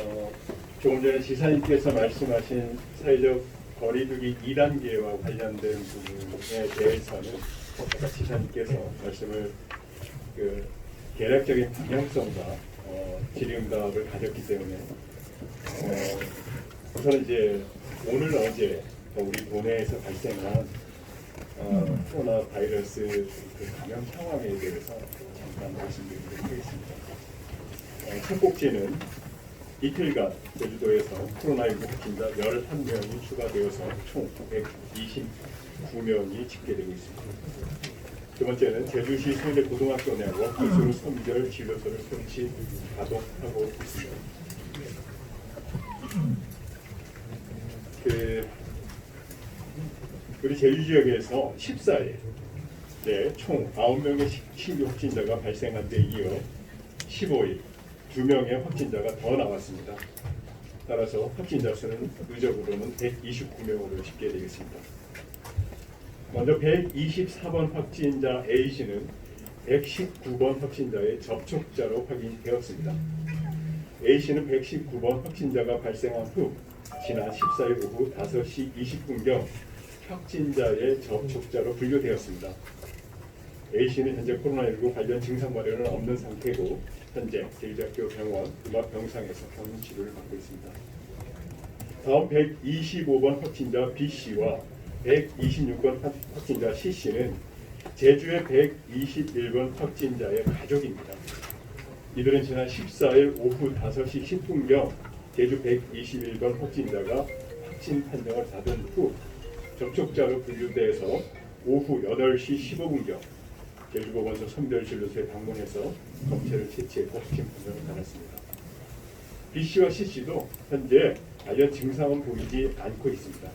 어, 조금 전에 지사님께서 말씀하신 사회적 거리두기 2단계와 관련된 부분에 대해서는 아까 지사님께서 말씀을 그 계략적인 방향성과 어, 질의응답을 가졌기 때문에 어, 우선 이제 오늘 어제 우리 도내에서 발생한 어, 코로나 바이러스 그 감염 상황에 대해서 잠깐 말씀드리도록 하겠습니다. 어, 첫 곡지는 이틀간 제주도에서 코로나19 확진자 11명이 추가되어서 총 129명이 집계되고 있습니다. 두 번째는 제주시 서울대 고등학교 내 워크스루 선별 진료소를 설치 가동하고 있습니다. 그 우리 제주 지역에서 14일 네, 총 9명의 신규 확진자가 발생한 데 이어 15일 2명의 확진자가 더 나왔습니다. 따라서 확진자 수는 누적으로는 129명으로 집계되겠습니다. 먼저 124번 확진자 A씨는 119번 확진자의 접촉자로 확인되었습니다. A씨는 119번 확진자가 발생한 후 지난 14일 오후 5시 20분경 확진자의 접촉자로 분류되었습니다. A씨는 현재 코로나19 관련 증상 발현은 없는 상태고 현재 제주대학교 병원 음압병상에서 병원 치료를 받고 있습니다. 다음 125번 확진자 B씨와 126번 확진자 C씨는 제주의 121번 확진자의 가족입니다. 이들은 지난 14일 오후 5시 10분경 제주 121번 확진자가 확진 판정을 받은 후 접촉자로 분류돼서 오후 8시 15분경 제주보건소 선별진료소에 방문해서 검체를 채취했고 확진 판정을 받았습니다. B 씨와 C 씨도 현재 관련 증상은 보이지 않고 있습니다.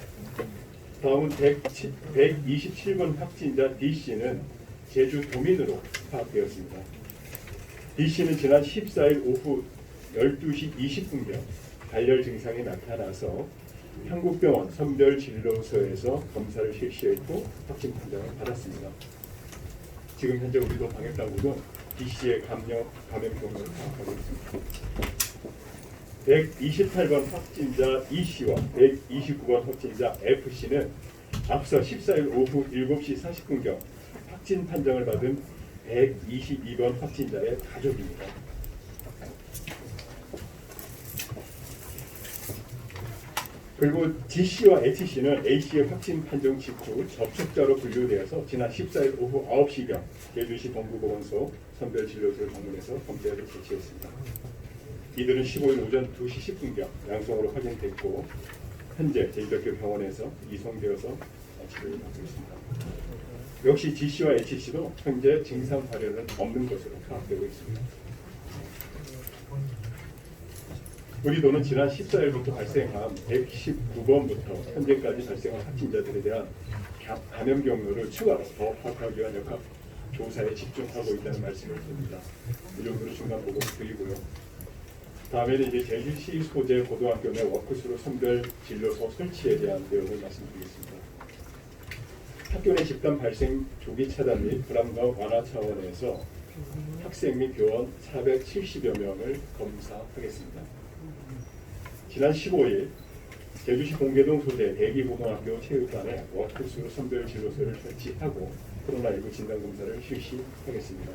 다음은 127번 확진자 D 씨는 제주 도민으로 파악되었습니다. D 씨는 지난 14일 오후 12시 20분경 발열 증상이 나타나서 한국병원 선별진료소에서 검사를 실시했고 확진 판정을 받았습니다. 지금 현재 우리도 방역당국은 D 씨의 감염 감염 경로를 파악하고 있습니다. 128번 확진자 E 씨와 129번 확진자 F 씨는 앞서 14일 오후 7시 40분경 확진 판정을 받은 122번 확진자의 가족입니다. 그리고 D 씨와 H 씨는 A 씨의 확진 판정 직후 접촉자로 분류되어서 지난 14일 오후 9시경 제주시 동부보건소 선별진료소를 방문해서 검사를 실시했습니다. 이들은 15일 오전 2시 10분경 양성으로 확인됐고 현재 제주대학교 병원에서 이송되어서 치료를 받고 있습니다. 역시 G 씨와 H 씨도 현재 증상 발현은 없는 것으로 파악되고 있습니다. 우리 도는 지난 14일부터 발생한 119번부터 현재까지 발생한 확진자들에 대한 가- 감염 경로를 추가로 더 파악하기 위한 역학 조사에 집중하고 있다는 말씀을 드립니다. 이 정도로 중간 보고 드리고요. 다음에는 이제 제주시 소재 고등학교 내 워크스루 선별 진료소 설치에 대한 내용을 말씀드리겠습니다. 학교 내 집단 발생 조기 차단 및 불안감 완화 차원에서 학생 및 교원 470여 명을 검사하겠습니다. 지난 15일 제주시 공계동 소재 대기고등학교 체육관에 워크스루 선별 진료소를 설치하고 코로나19 진단검사를 실시하겠습니다.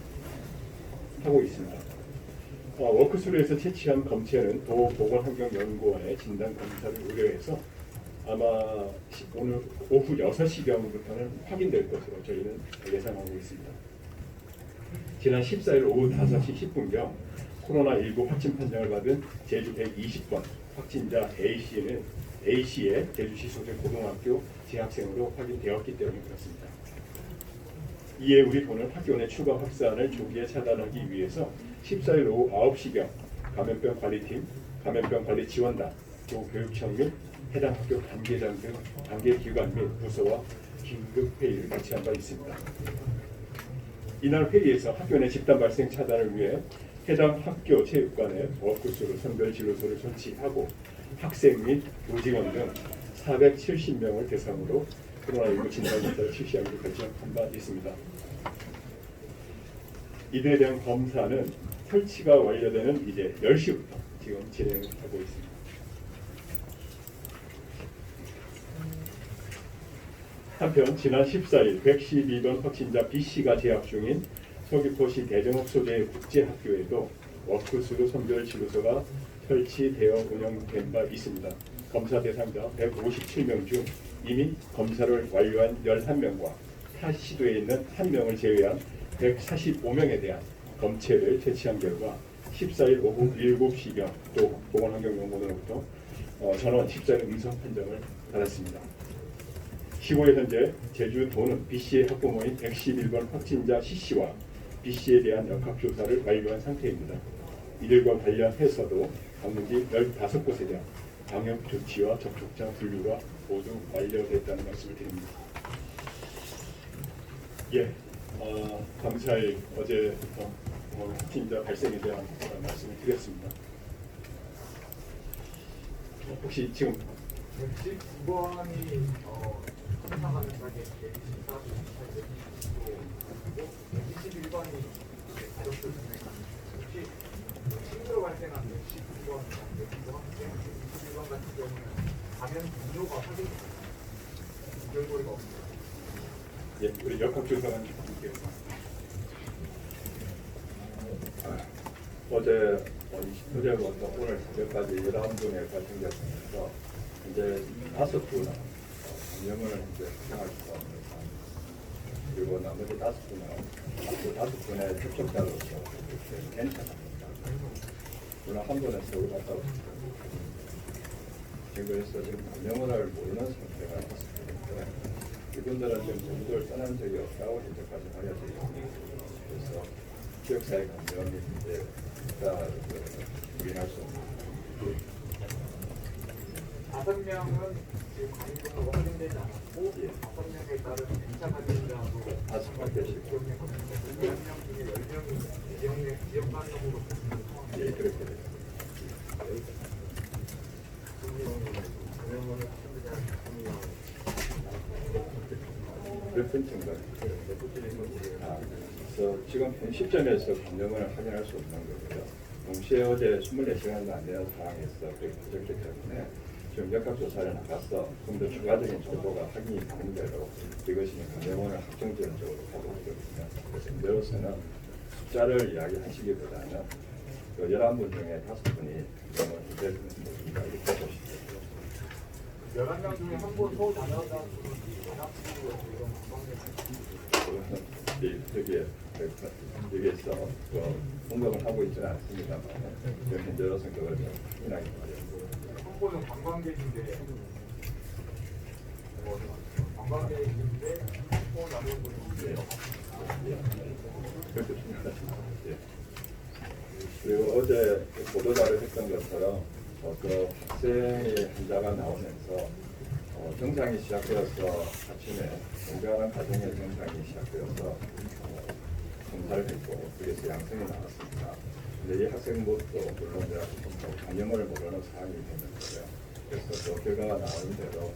하고 있습니다. 어, 워크스루에서 채취한 검체는 도보건환경연구원에 진단검사를 의뢰해서 아마 시- 오늘 오후 6시경부터는 확인될 것으로 저희는 예상하고 있습니다. 지난 14일 오후 5시 10분경 코로나19 확진 판정을 받은 제주 120번 확진자 A씨는 A씨의 제주시 소재 고등학교 재학생으로 확인되었기 때문에 그렇습니다. 이에 우리 도는 학교 내 추가 확산을 조기에 차단하기 위해서 14일 오후 9시경 감염병 관리팀, 감염병 관리 지원단, 또 교육청 및 해당 학교 관계장 등 관계 기관 및 부서와 긴급 회의를 개최한 바 있습니다. 이날 회의에서 학교 내 집단 발생 차단을 위해 해당 학교 체육관에 워크스루 선별 진료소를 설치하고 학생 및 교직원 등 470명을 대상으로 코로나19 진단검사를 실시하기로 결정한 바 있습니다. 이들에 대한 검사는 설치가 완료되는 이제 10시부터 지금 진행을 하고 있습니다. 한편 지난 14일 112번 확진자 B씨가 재학 중인 서귀포시 대정읍 소재의 국제학교에도 워크스루 선별 치료소가 설치되어 운영된 바 있습니다. 검사 대상자 157명 중 이미 검사를 완료한 11명과 타 시도에 있는 1명을 제외한 145명에 대한 검체를 채취한 결과 14일 오후 7시경 또 보건환경연구원으로부터 어, 전원 14일 음성 판정을 받았습니다. 시골에 현재 제주도는 B씨의 학부모인 111번 확진자 C씨와 B씨에 대한 역학조사를 완료한 상태입니다. 이들과 관련해서도 방문지 15곳에 대한 방역 조치와 접촉자 분류가 모두 완료됐다는 말씀을 드립니다. 예, 어, 감사히 어제부터 어, 확진자 발생에 대한 어, 말씀을 드렸습니다. 어, 혹시 지금 119번이 어, 검사하는 가게 124도 121번이 가족들 혹시 신규로 발생한 119번, 121번 같은 경우는 감염 빈도가 확인 연결고리가 없습니다. 예, 우리 역학 조사관 분께 어제 어제부터 오늘 새벽까지 11분에 발생됐으면서 이제 다섯 분은 감염을 이제 확정할 수가 없는. 그리고 나머지 다섯 분은 그 다섯 분의 접촉자로서 괜찮습니다. 물론 한 분은 서울 갔다 오셨고 그래서 지금 감염을 모르는 상태가 있습니다. 이분들은 지금 제주도를 떠난 적이 없다고 현재까지 알려져 있습니다. 그래서 지역사회 감염이 이제 유인할 수 없는 다섯 명은 지금 감염자가 확인되지 않았고 예. 다섯 명에 따른 2차 감염자도 다섯 명 계시고 기억력 중에 10명이 지역, 지역 감염으로 보시는 상황입니다. 예 그렇게 됩니다. 몇분 정도? 아, 그래서 지금 현 시점에서 감염을 확인할 수 없는 거고요. 동시에 어제 24시간도 안 되는 상황에서 그렇게 때문에 지금 역학조사를 나가서 좀더 추가적인 정보가 확인이 되는 대로 이것이 감염원을 확정지는 쪽으로 가고 있거든요. 그래서 이대로서는 숫자를 이야기하시기보다는 그 11분 중에 5분이 감염을 해제되는 모습이다 이렇게 보시죠. 11명 중에 한분 서울 다녀왔다 연합주로 이런 관광객 그거는 여기에 여기에서 그 공감을 하고 있지는 않습니다만 현재로서는 그걸 좀 확인하기 바랍니 분은 관광객인데 뭐, 관광객인데 서울 다녀온 분이 있어요. 그렇게 생각하시면 예. 그리고 어제 보도자료 했던 것처럼 어, 그 학생의 환자가 나오면서 어, 증상이 시작되어서 아침에 공부하는 과정에 증상이 시작되어서 어, 검사를 했고 그래서 양성이 나왔습니다. 근데 이 학생도 물론 이제 뭐 감염을 모르는 상황이 되는 거예요. 그래서 그 결과가 나오는 대로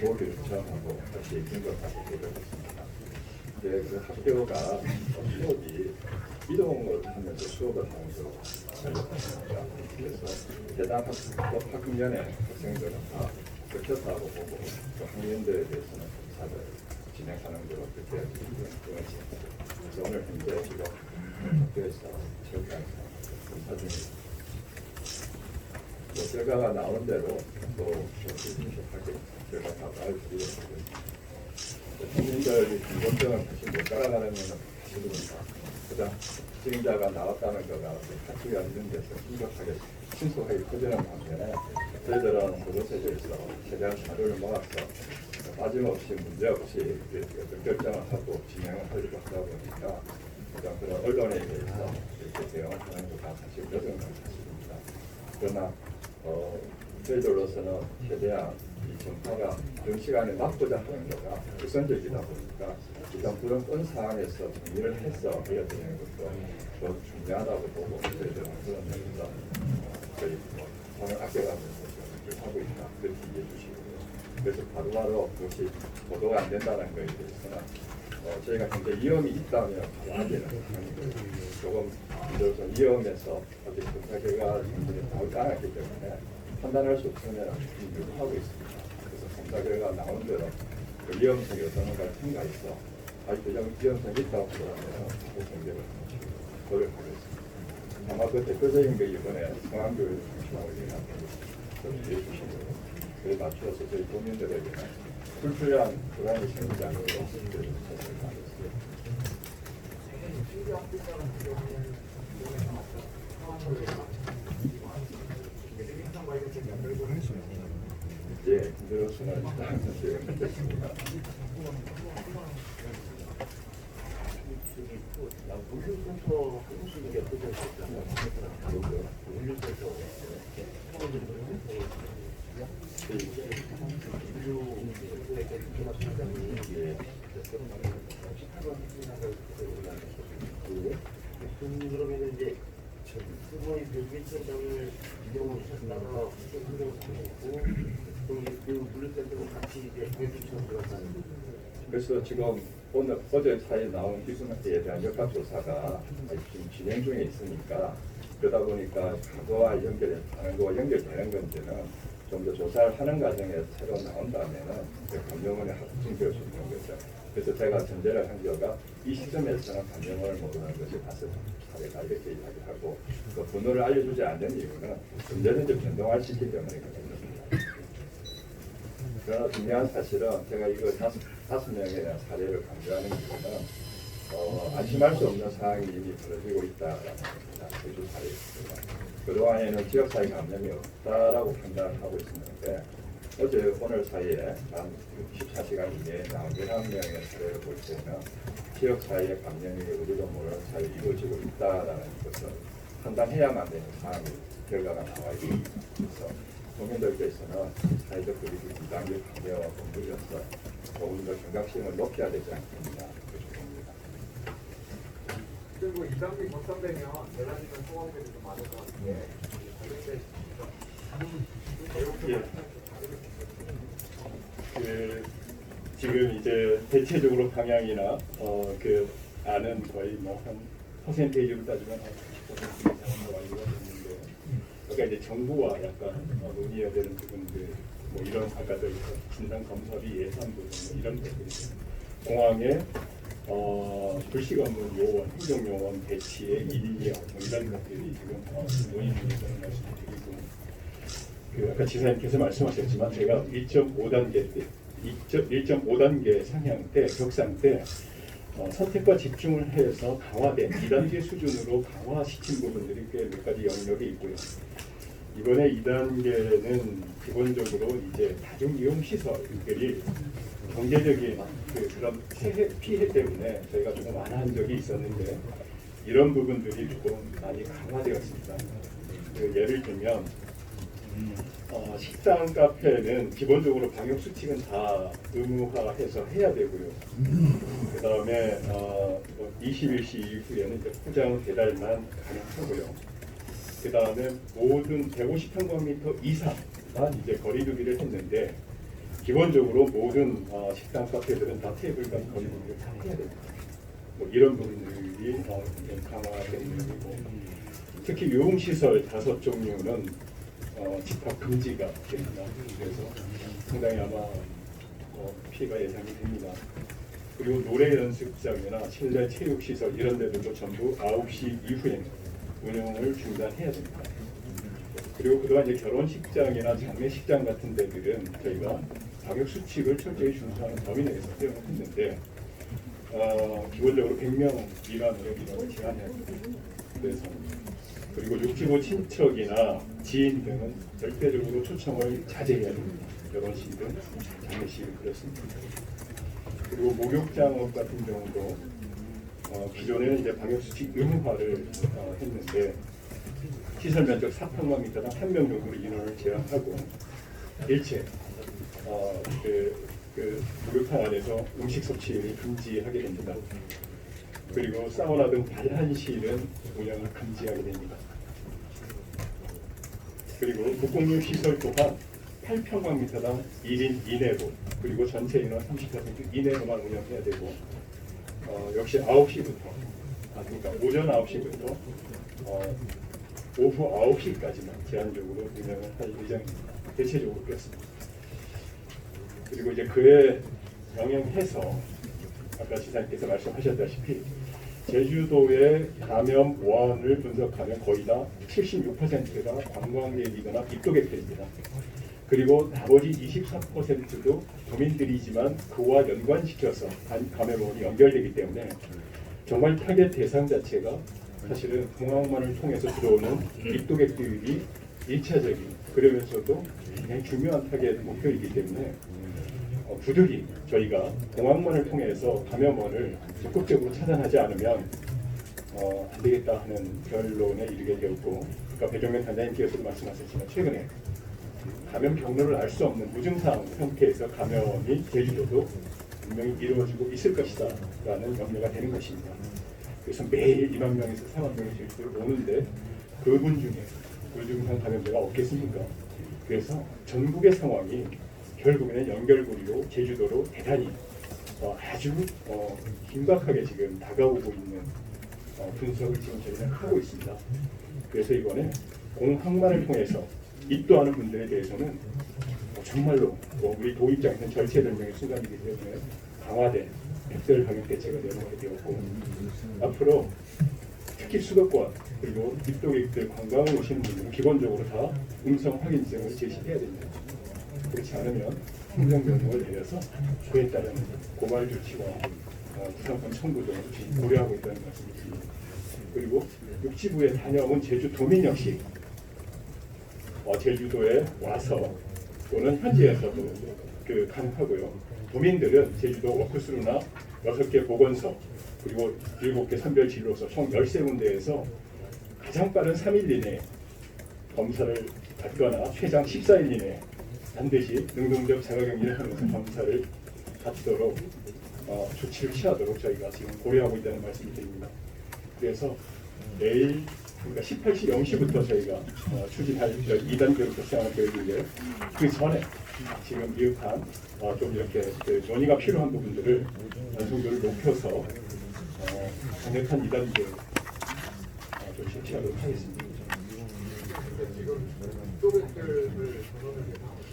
보기 요청하고 다시 증거까지 해드렸습니다. 이제 그 학교가 수업이 이동을 하면서 수업을 걸로 알려졌습니다. 그래서 해당 학- 학년의 학생들은 다 끊겼다고 보고 또 학년들에 대해서는 검사를 진행하는 걸로 그렇게 정했습니다. 그래서 오늘 현재 지금 학교에서 중입니다. 뭐 결과가 나오는 대로 또 결과가 나올 수 있습니다. 국민들이 공정성을 다시 못 따라가려면 사실입니다. 그다음 증자가 나왔다는 거가 파티가 있는 데서 심각하게 신속하게 커지는 반면에 저희들은 그것에 대해서 최대한 자료를 모아서 빠짐없이 문제없이 결정을 하고 진행을 하려고 하다 보니까 그런 언론에 대해서 이렇게 대응을 하는 것과 사실 여정은 사실입니다. 그러나 어, 저희들로서는 최대한 이 전파가 이런 시간에 막고자 하는 거가 우선적이다 보니까 일단 그런 건 상황에서 정리를 해서 알려드리는 것도 더 중요하다고 보고 저희들은 그런 면에서 저희 뭐 돈을 아껴가면서 이렇게 하고 있다 그렇게 이해해 주시고요. 그래서 바로바로 그것이 보도가 안 된다는 거에 대해서는 어, 저희가 현재 위험이 있다면 아직은 조금 들어서 위험해서 검사 결과가 충분히 나오지 않았기 때문에 판단할 수 없으면 하고 있습니다. 그래서 검사 결과가 나온 대로 그 위험성이 어떤가 생각해서 아직 그 위험성이 있다고 보다면 그 공개를 노력하겠습니다. 아마 그 대표적인 게 이번에 성황교육 중앙을위한 좀 해주신 거예요. 그에 맞춰서 저희 국민들에게 불필요한 불안이 생기지 않도록 연결고 예, 됐습니다. 물류센터 싶은 게 어떻게 될까요? 물류센터 그래서 지금 오늘 어제 사이에 나온 기술학계에 대한 역학조사가 지금 진행 중에 있으니까 그러다 보니까 과거와 연결하는 거와 연결되는 건지는 좀 더 조사를 하는 과정에 새로 나온 다음에는 이제 감정원에 확증될 수 있는 거죠. 그래서 제가 전제를 한 거가 이 시점에서는 감정원을 모르는 것이 다섯 사례가 이렇게 이야기하고 그 번호를 알려주지 않는 이유는 언제든지 변동할 수 있기 때문이거든요. 그러나 중요한 사실은 제가 이거 다섯, 명에 대한 사례를 강조하는 이유는 어, 안심할 수 없는 상황이 이미 벌어지고 있다라는 제주 사례입니다. 그동안에는 지역사회 감염이 없다라고 판단을 하고 있었는데 어제 오늘 사이에 한 14시간 이내에 나온 11명의 사례를 볼 때는 지역사회 감염이 우리도 모르는 사이에 이루어지고 있다라는 것을 판단해야만 되는 상황이 결과가 나와 있습니다. 그래서 국민들께서는 사회적 그리고 2단계 감염과 건물려서 조금 더 경각심을 높여야 되지 않겠느냐. 그리고 2단계 거점되면 내라지는 소화들이 좀 많을 것 같은데 관련된 예. 그 지금 이제 대체적으로 방향이나 어 그 안은 거의 뭐한 퍼센테이지로 따지면 한 90% 이상은 완료가 됐는데 그러니까 이제 정부와 약간 어, 논의해야 되는 부분들 뭐 이런 아까도 진단 검사비 예산 부분 뭐 이런 것들이 공항에 어, 불식 업무 요원, 행정 요원 배치의 일인이요 뭐 이런 것들이 지금 어, 논의 중이라는 말씀을 드리고 그 아까 지사님께서 말씀하셨지만 제가 1.5단계 때 1.5단계 상향 때 격상 때 어, 선택과 집중을 해서 강화된 2단계 수준으로 강화시킨 부분들이 꽤 몇 가지 영역이 있고요. 이번에 2단계는 기본적으로 이제 다중이용 시설들이 경제적인 그 그런 피해, 피해 때문에 저희가 조금 완화한 적이 있었는데 이런 부분들이 조금 많이 강화되었습니다. 그 예를 들면 어, 식당 카페는 기본적으로 방역 수칙은 다 의무화해서 해야 되고요. 그 다음에 어, 21시 이후에는 이제 포장 배달만 가능하고요. 그 다음에 모든 150평방미터 이상만 이제 거리두기를 했는데 기본적으로 모든 어, 식당 카페들은 다 테이블 간 거리두기를 다 해야 됩니다. 뭐 이런 부분들이 어, 좀 강화된 부분이고 특히 유흥시설 다섯 종류는 어, 집합 금지가 됩니다. 그래서 상당히 아마 어, 피해가 예상이 됩니다. 그리고 노래 연습장이나 실내 체육시설 이런 데들도 전부 9시 이후에 운영을 중단해야 됩니다. 그리고 그동안 결혼식장이나 장례식장 같은 데들은 저희가 방역 수칙을 철저히 준수하는 범위 내에서 허용을 했는데 어, 기본적으로 100명 미만으로 인원을 제한해야. 그래서 그리고 65 친척이나 지인 등은 절대적으로 초청을 자제해야 됩니다. 결혼식이든 장례식이든 그렇습니다. 그리고 목욕장업 같은 경우도 어, 기존에는 이제 방역수칙 의무화를 어, 했는데 시설 면적 4평방미터당 한명 정도로 인원을 제한하고 일체 어, 그, 그 목욕탕 안에서 음식 섭취를 금지하게 됩니다. 그리고 사우나 등 반란실은 운영을 금지하게 됩니다. 그리고 국공유 시설 또한 8평방미터당 1인 이내로 그리고 전체 인원 30% 이내로만 운영해야 되고 어, 역시 9시부터 아, 그러니까 오전 9시부터 어, 오후 9시까지만 제한적으로 운영을 할 예정입니다. 대체적으로 그렇습니다. 그리고 이제 그에 영향해서 아까 지사님께서 말씀하셨다시피 제주도의 감염 원을 분석하면 거의 다 76%가 관광객이거나 입도객들입니다. 그리고 나머지 24%도 도민들이지만 그와 연관시켜서 간- 감염원이 연결되기 때문에 정말 타겟 대상 자체가 사실은 공항만을 통해서 들어오는 입도객들이 일차적인 그러면서도 굉장히 중요한 타겟 목표이기 때문에 어, 부득이 저희가 공항만을 통해서 감염원을 적극적으로 차단하지 않으면 어, 안 되겠다 하는 결론에 이르게 되었고 그러니까 배종면 단장님께서도 말씀하셨지만 최근에 감염 경로를 알 수 없는 무증상 형태에서 감염이 제주도도 분명히 이루어지고 있을 것이다 라는 염려가 되는 것입니다. 그래서 매일 2만 명에서 4만 명이 제주도를 오는데 그분 중에 무증상 감염자가 없겠습니까? 그래서 전국의 상황이 결국에는 연결고리로 제주도로 대단히 어, 아주 어, 긴박하게 지금 다가오고 있는 어, 분석을 지금 저희는 하고 있습니다. 그래서 이번에 공항만을 통해서 입도하는 분들에 대해서는 어, 정말로 뭐 우리 도 입장에서는 절체절명의 순간이기 때문에 강화된 특별 방역 대책을 내놓게 되었고 앞으로 특히 수도권 그리고 입도객들 관광을 오시는 분들은 기본적으로 다 음성 확인증을 제시해야 됩니다. 그렇지 않으면 행정 명령을 내려서 그에 따른 고발 조치와 어, 구상권 청구 등을 고려하고 있다는 말씀을 드립니다. 그리고 육지부에 다녀온 제주 도민 역시 어, 제주도에 와서 또는 현지에서도 그 가능하고요. 도민들은 제주도 워크스루나 6개 보건소 그리고 7개 선별 진료소 총 13군데에서 가장 빠른 3일 이내에 검사를 받거나 최장 14일 이내에 반드시 능동적 자가격리를 하면서 검사를 받도록 어, 조치를 취하도록 저희가 지금 고려하고 있다는 말씀을 드립니다. 그래서 내일 그러니까 18시 0시부터 저희가 어, 추진할 2단 교육도 시작할 계획인데 그 전에 지금 이웃한 어, 좀 이렇게 그 논의가 필요한 부분들을 완성도를 높여서 어, 강력한 2단 교육 어, 조치 취하도록 하겠습니다. 근데 지금 입도객들을 전원을 예상하고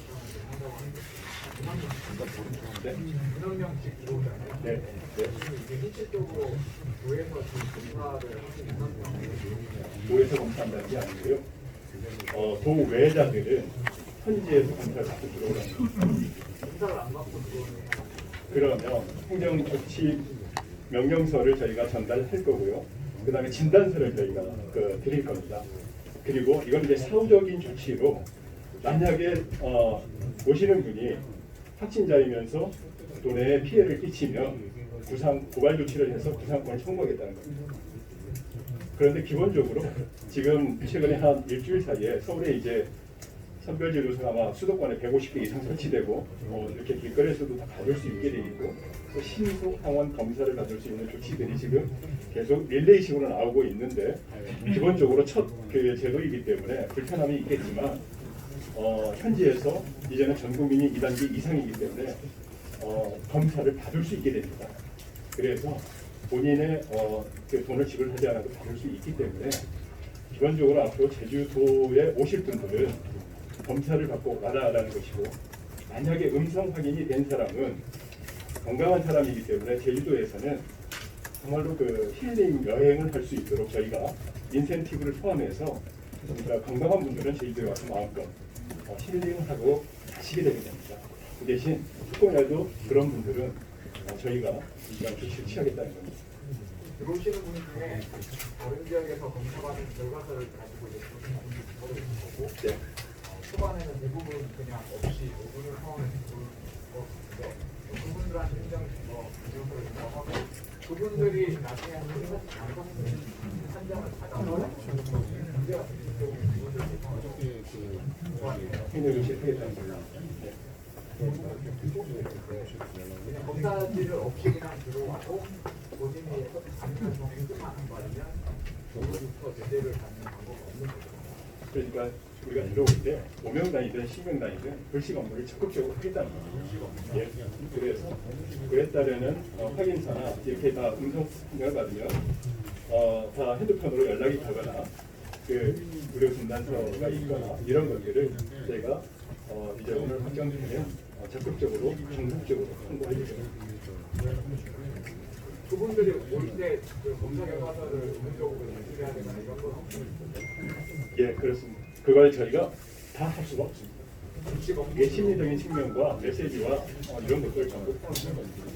한다고 하는데 네. 그런 명씩 들어오잖아요. 네. 이게 실질적으로 지금 검사를 상태인데 도에서 검사한다는 게 아니고요. 어, 도 외자들은 현지에서 검사를 받고 들어오라는. 검사를 안 받고 들어오는 그러면 행정조치 명령서를 저희가 전달할 거고요. 그 다음에 진단서를 저희가 그 드릴 겁니다. 그리고 이건 이제 사후적인 조치로 만약에 어, 오시는 분이 확진자이면서 도내에 피해를 끼치면 구상 고발 조치를 해서 구상권을 청구하겠다는 겁니다. 그런데 기본적으로 지금 최근에 한 일주일 사이에 서울에 이제 선별진료소가 아마 수도권에 150개 이상 설치되고 어, 이렇게 길거리에서도 다 받을 수 있게 돼 있고 또 신속 항원 검사를 받을 수 있는 조치들이 지금 계속 릴레이식으로 나오고 있는데 기본적으로 첫 그 제도이기 때문에 불편함이 있겠지만 어, 현지에서 이제는 전 국민이 2단계 이상이기 때문에 어, 검사를 받을 수 있게 됩니다. 그래서 본인의 어, 그 돈을 지불하지 않아도 받을 수 있기 때문에 기본적으로 앞으로 제주도에 오실 분들은 검사를 받고 가라라는 것이고 만약에 음성 확인이 된 사람은 건강한 사람이기 때문에 제주도에서는 정말로 그 힐링 여행을 할 수 있도록 저희가 인센티브를 포함해서 건강한 분들은 제주도에 와서 마음껏 어, 힐링하고 가시게 되게 됩니다. 그 대신 조금이라도 그런 분들은 어, 저희가 조치를 취하겠다는 겁니다. 들어오시는 분 중에 다른 지역에서 검사받은 결과서를 가지고 이제 들어오시는 거고 네. 어, 초반에는 대부분 그냥 없이 오는 상황에서 들어올 것 같은데 그분들한테 뭐 인정서를 인정하고 그분들이 나중에 한 방송 한장을 받아서 그러니까 우리가 5명 단위든 10명 단위든 글씨 업무를 적극적으로 하겠다는 거예요. 예. 그래서 그에 따르는 어, 확인서나 이렇게 다 음성 판정을 받으면 어, 다 핸드폰으로 연락이 가거나 그 무료 진단서가 있거나 이런 것들을 저희가 어, 이제 오늘 확정되면 어, 적극적으로 전국적으로 홍보해 주세요. 그분들이 올때 그 검사 결과서를 의무적으로 제출해야 되거나 이런 건. 예, 그렇습니다. 그걸 저희가 다 할 수가 없습니다. 이게 심리적인 측면과 메시지와 어, 이런 것들을 전부 포함된 겁니다.